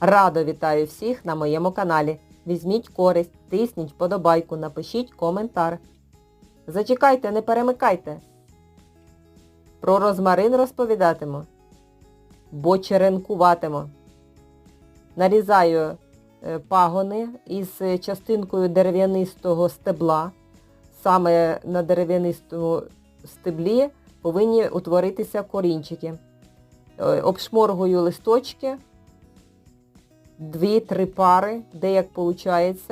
Радо вітаю всіх на моєму каналі. Візьміть користь, тисніть вподобайку, напишіть коментар. Зачекайте, не перемикайте. Про розмарин розповідатиму. Бо черенкуватиму. Нарізаю е, пагони із частинкою дерев'янистого стебла. Саме на дерев'янистому стеблі повинні утворитися корінчики. Е, Обшморгую листочки, дві-три пари, де як виходить.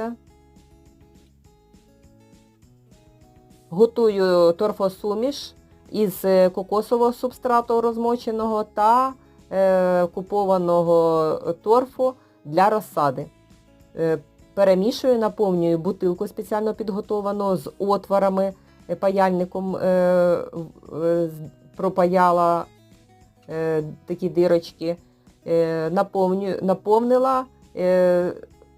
Готую торфосуміш із е, кокосового субстрату розмоченого та е, купованого торфу для розсади. Е, перемішую, наповнюю бутилку спеціально підготовану з отворами, е, паяльником е, е, пропаяла е, такі дирочки. Е, наповнила е,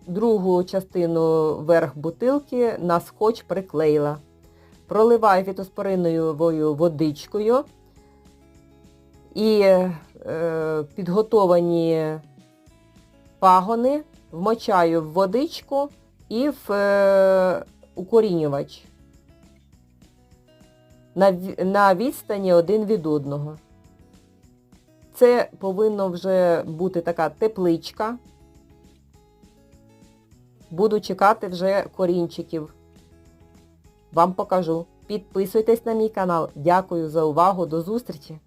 другу частину верх бутилки на скотч приклеїла. Проливаю фітоспориновою водичкою і е, підготовані пагони вмочаю в водичку і в укорінювач на відстані один від одного. Це повинно вже бути така тепличка. Буду чекати вже корінчиків. Вам покажу. Підписуйтесь на мій канал. Дякую за увагу. До зустрічі!